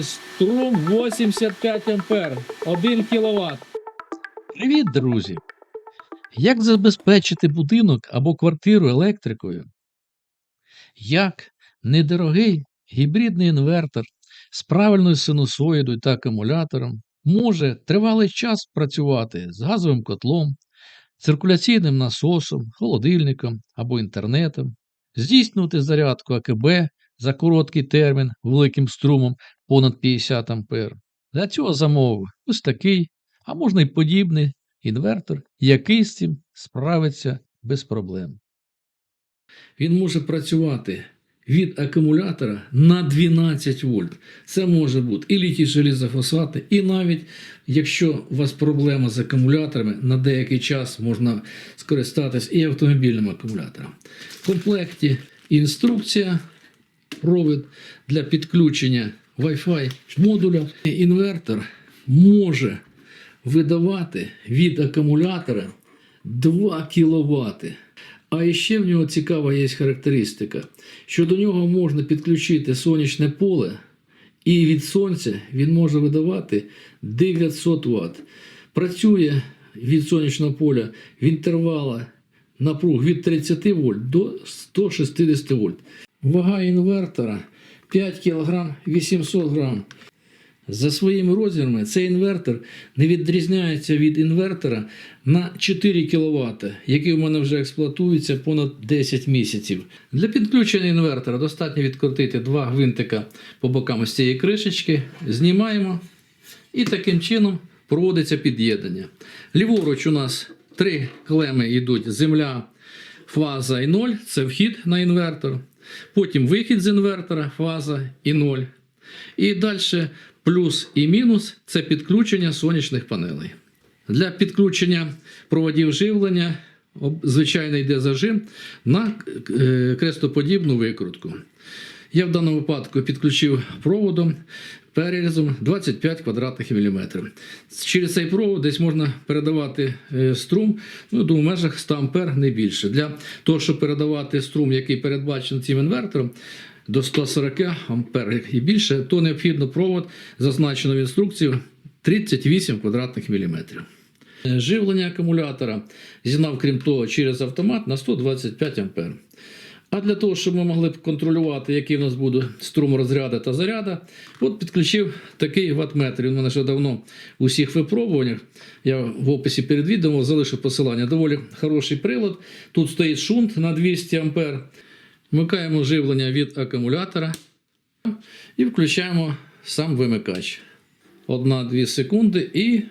Струм 85 ампер, 1 кВт. Привіт, друзі! Як забезпечити будинок або квартиру електрикою? Як недорогий гібридний інвертор з правильною синусоїдою та акумулятором може тривалий час працювати з газовим котлом, циркуляційним насосом, холодильником або інтернетом, здійснювати зарядку АКБ за короткий термін великим струмом понад 50 А. Для цього замовив ось такий, а можна й подібний інвертор, який з цим справиться без проблем. Він може працювати від акумулятора на 12 вольт. Це може бути і літій желізофосфати, і навіть якщо у вас проблема з акумуляторами, на деякий час можна скористатись і автомобільним акумулятором. В комплекті інструкція, провід для підключення Wi-Fi модуля. Інвертор може видавати від акумулятора 2 кВт. А ще в нього цікава є характеристика, що до нього можна підключити сонячне поле, і від сонця він може видавати 900 Вт. Працює від сонячного поля в інтервалах напруг від 30 вольт до 160 вольт. Вага інвертора 5 кг 800 г. За своїми розмірами цей інвертор не відрізняється від інвертора на 4 кВт, який у мене вже експлуатується понад 10 місяців. Для підключення інвертора достатньо відкрутити два гвинтика по бокам з цієї кришечки, знімаємо і таким чином проводиться під'єднання. Ліворуч у нас три клеми йдуть земля, фаза і ноль це вхід на інвертор. Потім вихід з інвертора, фаза і ноль. І далі плюс і мінус це підключення сонячних панелей. Для підключення проводів живлення звичайно йде зажим на е, крестоподібну викрутку. Я в даному випадку підключив проводом перерізом 25 квадратних міліметрів. Через цей провод десь можна передавати е, струм ну, в межах 100 ампер, не більше. Для того, щоб передавати струм, який передбачений цим інвертором, до 140 ампер і більше, то необхідно провод, зазначено в інструкції, 38 квадратних міліметрів. Е, Живлення акумулятора зігнав, крім того, через автомат на 125 ампер. А для того, щоб ми могли б контролювати, який в нас буде струм розряду та заряду, от підключив такий ваттметр. Він у мене вже давно у всіх випробуваннях. Я в описі перед відео залишив посилання. Доволі хороший прилад. Тут стоїть шунт на 200 ампер. Вмикаємо живлення від акумулятора і включаємо сам вимикач. Одна-дві секунди і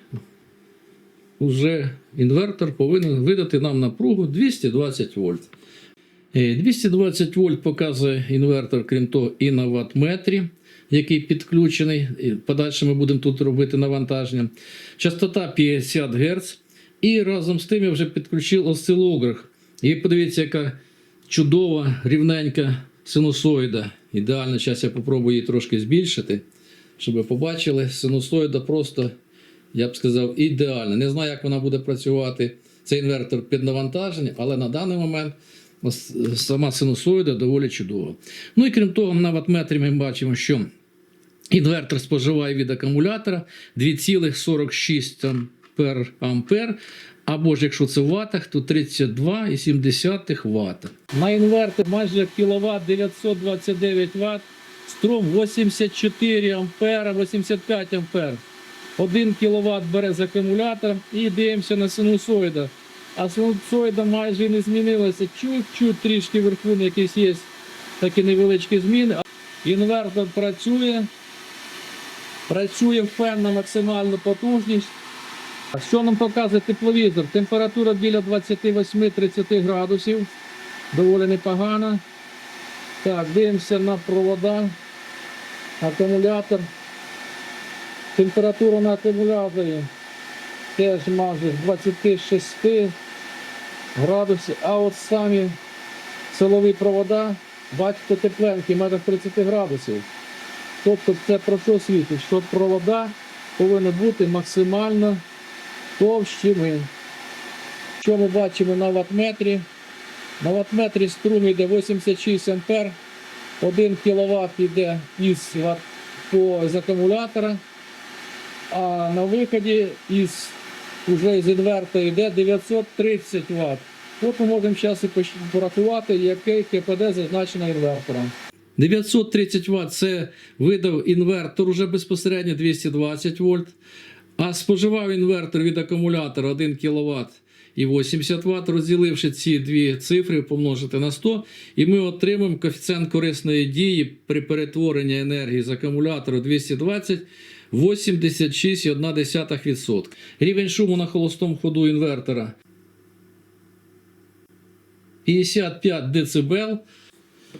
вже інвертор повинен видати нам напругу 220 вольт. Е, 220 вольт показує інвертор, крім того, і на ваттметрі, який підключений. Подальше ми будемо тут робити навантаження. Частота 50 Гц. І разом з тим я вже підключив осцилограф. І подивіться, яка чудова, рівненька синусоїда. Ідеально, зараз я спробую її трошки збільшити, щоб ви побачили. Синусоїда просто, я б сказав, ідеальна. Не знаю, як вона буде працювати. Це інвертор під навантаження, але на даний момент сама синусоїда доволі чудова. Ну і крім того, на ваттметрі ми бачимо, що інвертор споживає від акумулятора 2,46 ампер, ампер. Або ж якщо це в ватах, то 32,7 Вт. На інвертор майже кіловат 929 Вт. Струм 84 ампера, 85 ампер. 1 кВт бере з акумулятора і дивимося на синусоїда. А синусоїда майже не змінилася. Чуть-чуть трішки вверху якісь є такі невеличкі зміни. Інвертор працює. Працює фен на максимальну потужність. А Що нам показує тепловізор? Температура біля 28-30 градусів. Доволі непогана. Так, дивимося на провода. Акумулятор. Температура на акумуляторі теж майже 26 градусів. А от самі силові провода, бачите, тепленькі, майже 30 градусів. Тобто це про що світить? Що провода повинні бути максимально товщими. Що ми бачимо на ваттметрі? На ваттметрі струм йде 86 ампер, 1 кВт йде із по з акумулятора, а на виході із уже з інвертора йде 930 Вт. От ми можемо зараз і порахувати, який КПД зазначено інвертором. 930 Вт це видав інвертор уже безпосередньо 220 вольт. А споживав інвертор від акумулятора 1 кВт і 80 Вт, розділивши ці дві цифри, помножити на 100, і ми отримаємо коефіцієнт корисної дії при перетворенні енергії з акумулятора 220 86,1%. Рівень шуму на холостому ходу інвертора 55 дБ.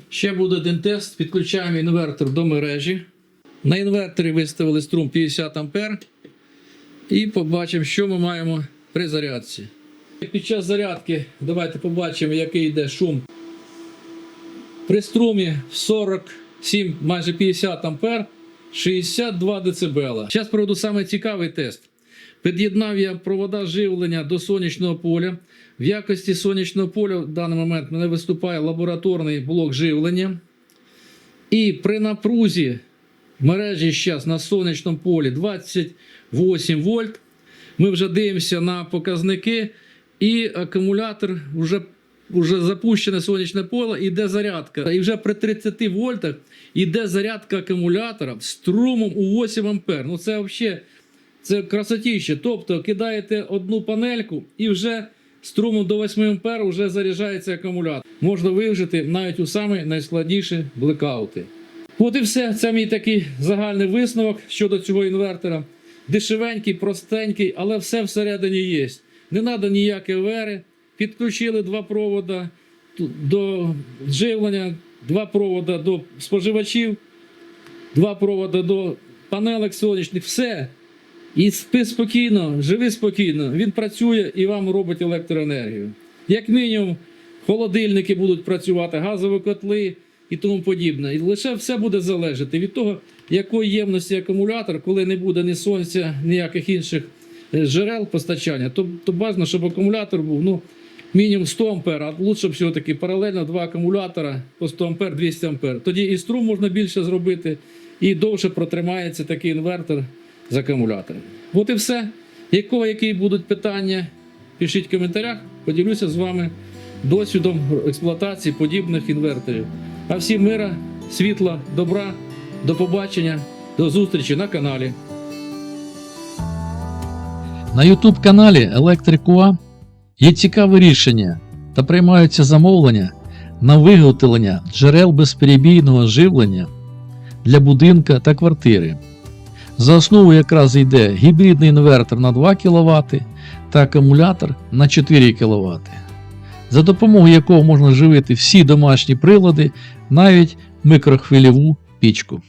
Ще буде один тест. Підключаємо інвертор до мережі. На інверторі виставили струм 50 А. І побачимо, що ми маємо при зарядці. Під час зарядки давайте побачимо, який йде шум. При струмі 47, майже 50 А, 62 дБ. Зараз проведу саме цікавий тест. Під'єднав я провода живлення до сонячного поля. В якості сонячного поля в даний момент мене виступає лабораторний блок живлення. І при напрузі мережі зараз на сонячному полі 28 вольт. Ми вже дивимося на показники, і акумулятор вже, вже запущене сонячне поле, іде зарядка. І вже при 30 вольтах іде зарядка акумулятора струмом у 8 ампер. Ну це взагалі це красотіще. Тобто кидаєте одну панельку і вже струмом до 8 ампер вже заряджається акумулятор. Можна вижити навіть у самі найскладніші блекаути. От і все. Це мій такий загальний висновок щодо цього інвертора. Дешевенький, простенький, але все всередині є. Не треба ніякі вери. Підключили два провода до живлення, два провода до споживачів, два провода до панелек сонячних. Все. І спи спокійно, живи спокійно. Він працює і вам робить електроенергію. Як мінімум, холодильники будуть працювати, газові котли і тому подібне. І лише все буде залежати від того, якої ємності акумулятор, коли не буде ні сонця, ніяких інших е, джерел постачання, то, то бажано, щоб акумулятор був ну, мінімум 100 ампер, а лучше всього таки паралельно два акумулятора по 100 ампер, 200 ампер. Тоді і струм можна більше зробити, і довше протримається такий інвертор з акумулятором. От і все. Якого, які будуть питання, пишіть в коментарях, поділюся з вами досвідом експлуатації подібних інверторів. А всім мира, світла, добра, до побачення, до зустрічі на каналі. На YouTube каналі Електрикуа є цікаве рішення та приймаються замовлення на виготовлення джерел безперебійного живлення для будинка та квартири. За основу якраз йде гібридний інвертор на 2 кВт та акумулятор на 4 кВт, за допомогою якого можна живити всі домашні прилади, навіть микрохвильову пічку.